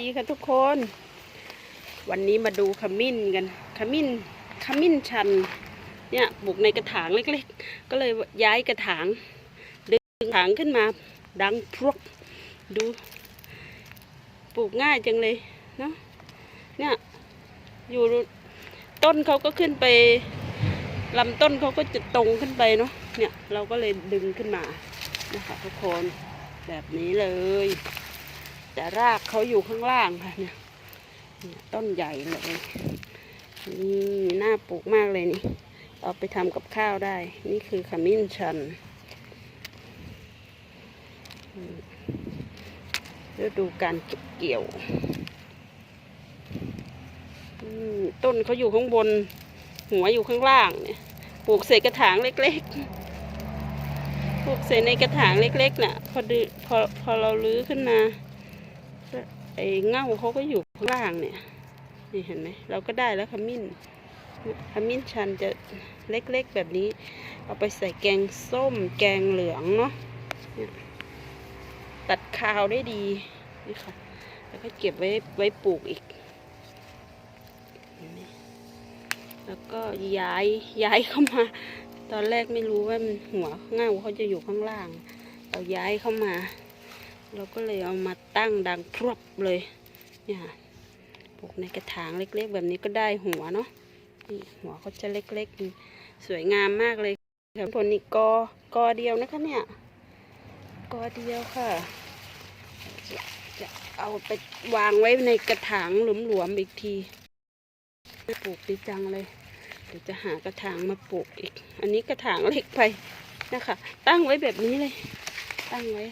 ดีค่ะทุกคน วันนี้มาดูขมิ้นกัน ขมิ้น ขมิ้นชัน เนี่ยปลูกในกระถางเล็กๆ ก็เลยย้ายกระถาง ดึงกระถางขึ้นมา ดังพรวก ดู ปลูกง่ายจังเลยเนาะ เนี่ย อยู่ต้นเขาก็ขึ้นไปลำต้นเขาก็จะตรงขึ้นไปเนาะ เนี่ยเราก็เลยดึงขึ้นมา นะคะทุกคน แบบนี้เลย แต่รากเขาอยู่ข้างล่างค่ะเนี่ยต้นใหญ่เลยนี่น่าปลูกมากเลยนี่ เอาไปทำกับข้าวได้ นี่คือขมิ้นชันฤดูการเก็บเกี่ยวต้นเขาอยู่ข้างบน หัวอยู่ข้างล่างเนี่ย ปลูกใส่กระถางเล็ก ๆ ปลูกใส่ในกระถางเล็ก ๆ น่ะ พอดืพอพอเราลื้อขึ้นมา ไอ้เง่าเขาก็อยู่ข้างล่างเนี่ย นี่เห็นไหมเราก็ได้แล้วขมิ้นขมิ้นชันจะเล็กๆแบบนี้ เอาไปใส่แกงส้มแกงเหลืองเนาะเนี่ยตัดคาวได้ดีนี่ค่ะ แล้วก็เก็บไว้ไว้ปลูกอีก แล้วก็ย้ายย้ายเข้ามา ตอนแรกไม่รู้ว่ามันหัวเง่าเขาจะอยู่ข้างล่าง เราย้ายเข้ามา เราก็เลยเอามาตั้งดังพรวบเลยเนี่ยค่ะปลูกในกระถางเล็กๆ แบบนี้ก็ได้หัวเนาะนี่หัวเขาจะเล็กๆ สวยงามมากเลยค่ะผลนี่กอกอเดียวนะคะเนี่ยกอเดียวค่ะจะจะเอาไปวางไว้ในกระถางหลวมๆอีกทีปลูกดีจังเลยเดี๋ยวจะหากระถางมาปลูกอีก อันนี้กระถางเล็กไปนะคะ ตั้งไว้แบบนี้เลย ตั้งไว้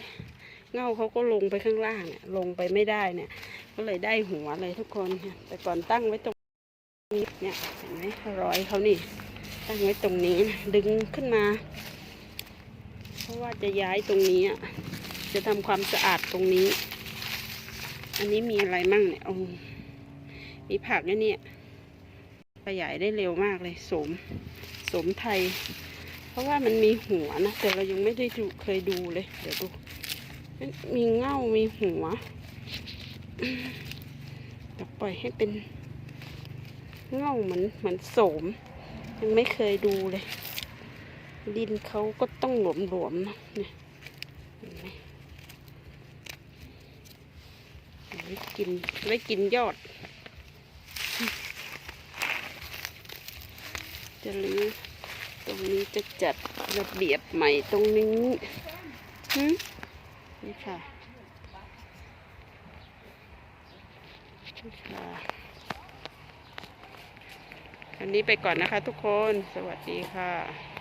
เง่าเขาก็ลงไปข้างล่างเนี่ยลงไปไม่ได้เนี่ย ก็เลยได้หัวเลยทุกคนเนี่ยแต่ก่อนตั้งไว้ตรงนี้เนี่ยเห็นไหมรอยเขานี่ ตั้งไว้ตรงนี้นะดึงขึ้นมา เพราะว่าจะย้ายตรงนี้อะจะทำความสะอาดตรงนี้ อันนี้มีอะไรมั่งเนี่ยอ้มีผักเนี่ย ขยายได้เร็วมากเลยสมสมไทย เพราะว่ามันมีหัวนะ แต่เรายังไม่ได้ดูเคยดูเลย เดี๋ยวดู มีเง่ามีหัวเดี๋ยวปล่อยให้เป็นเง่าเหมือนเหมือนโสม ยังไม่เคยดูเลย ดินเขาก็ต้องหลวมๆนะเนี่ยเนไว้กินไว้กินยอด จะรื้อตรงนี้จะจัดระเบียบใหม่ตรงนี้ นี่ค่ะนี่ค่ะวันนี้ไปก่อนนะคะทุกคน สวัสดีค่ะ